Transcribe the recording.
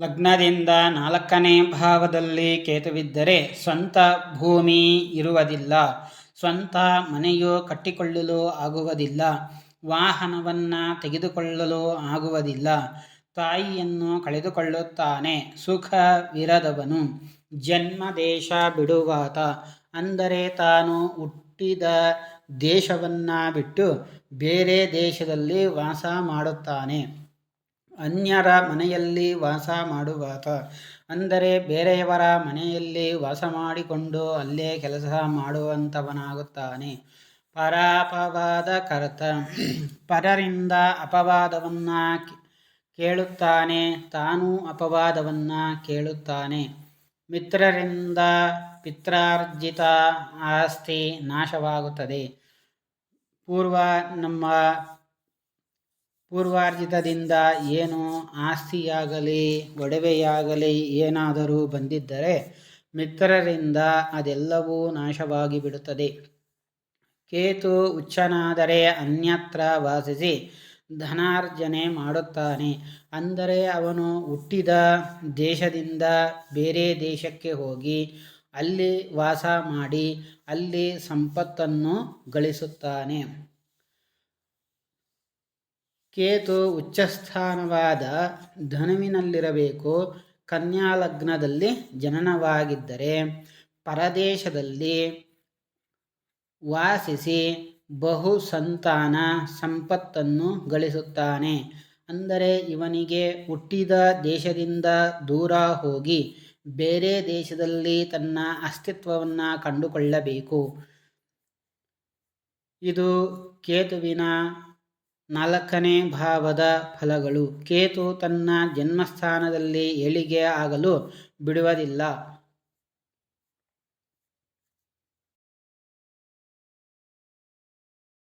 ಲಗ್ನದಿಂದ ನಾಲ್ಕನೇ ಭಾವದಲ್ಲಿ ಕೇತುವಿದ್ದರೆ ಸ್ವಂತ ಭೂಮಿ ಇರುವುದಿಲ್ಲ, ಸ್ವಂತ ಮನೆಯು ಕಟ್ಟಿಕೊಳ್ಳಲು ಆಗುವುದಿಲ್ಲ, ವಾಹನವನ್ನು ತೆಗೆದುಕೊಳ್ಳಲು ಆಗುವುದಿಲ್ಲ, ತಾಯಿಯನ್ನು ಕಳೆದುಕೊಳ್ಳುತ್ತಾನೆ ಸುಖವಿರದವನು ಜನ್ಮ ದೇಶ ಬಿಡುವಾತ, ಅಂದರೆ ತಾನು ಹುಟ್ಟಿದ ದೇಶವನ್ನು ಬಿಟ್ಟು ಬೇರೆ ದೇಶದಲ್ಲಿ ವಾಸ ಮಾಡುತ್ತಾನೆ. ಅನ್ಯರ ಮನೆಯಲ್ಲಿ ವಾಸ ಮಾಡುವಾತ. ಅಂದರೆ ಬೇರೆಯವರ ಮನೆಯಲ್ಲಿ ವಾಸ ಮಾಡಿಕೊಂಡು ಅಲ್ಲೇ ಕೆಲಸ ಮಾಡುವಂಥವನಾಗುತ್ತಾನೆ ಪರಾಪವಾದ ಕರ್ತ, ಪರರಿಂದ ಅಪವಾದವನ್ನು ಕೇಳುತ್ತಾನೆ. ತಾನೂ ಅಪವಾದವನ್ನು ಕೇಳುತ್ತಾನೆ. ಮಿತ್ರರಿಂದ ಪಿತ್ರಾರ್ಜಿತ ಆಸ್ತಿ ನಾಶವಾಗುತ್ತದೆ. ಪೂರ್ವ ನಮ್ಮ ಪೂರ್ವಾರ್ಜಿತದಿಂದ ಏನು ಆಸ್ತಿಯಾಗಲಿ, ಒಡವೆಯಾಗಲಿ ಏನಾದರೂ ಬಂದಿದ್ದರೆ ಮಿತ್ರರಿಂದ ಅದೆಲ್ಲವೂ ನಾಶವಾಗಿ ಬಿಡುತ್ತದೆ ಕೇತು ಉಚ್ಚನಾದರೆ ಅನ್ಯತ್ರ ವಾಸಿಸಿ ಧನಾರ್ಜನೆ ಮಾಡುತ್ತಾನೆ. ಅಂದರೆ ಅವನು ಹುಟ್ಟಿದ ದೇಶದಿಂದ ಬೇರೆ ದೇಶಕ್ಕೆ ಹೋಗಿ ಅಲ್ಲಿ ವಾಸ ಮಾಡಿ ಅಲ್ಲಿ ಸಂಪತ್ತನ್ನು ಗಳಿಸುತ್ತಾನೆ. ಕೇತು ಉಚ್ಚಸ್ಥಾನವಾದ ಧನುವಿನಲ್ಲಿರಬೇಕು, ಕನ್ಯಾಲಗ್ನದಲ್ಲಿ ಜನನವಾಗಿದ್ದರೆ ಪರದೇಶದಲ್ಲಿ ವಾಸಿಸಿ ಬಹು ಸಂತಾನ ಸಂಪತ್ತನ್ನು ಗಳಿಸುತ್ತಾನೆ. ಅಂದರೆ ಇವನಿಗೆ ಹುಟ್ಟಿದ ದೇಶದಿಂದ ದೂರ ಹೋಗಿ ಬೇರೆ ದೇಶದಲ್ಲಿ ತನ್ನ ಅಸ್ತಿತ್ವವನ್ನು ಕಂಡುಕೊಳ್ಳಬೇಕು. ಇದು ಕೇತುವಿನ ನಾಲ್ಕನೇ ಭಾವದ ಫಲಗಳು. ಕೇತು ತನ್ನ ಜನ್ಮಸ್ಥಾನದಲ್ಲಿ ಏಳಿಗೆ ಆಗಲು ಬಿಡುವುದಿಲ್ಲ.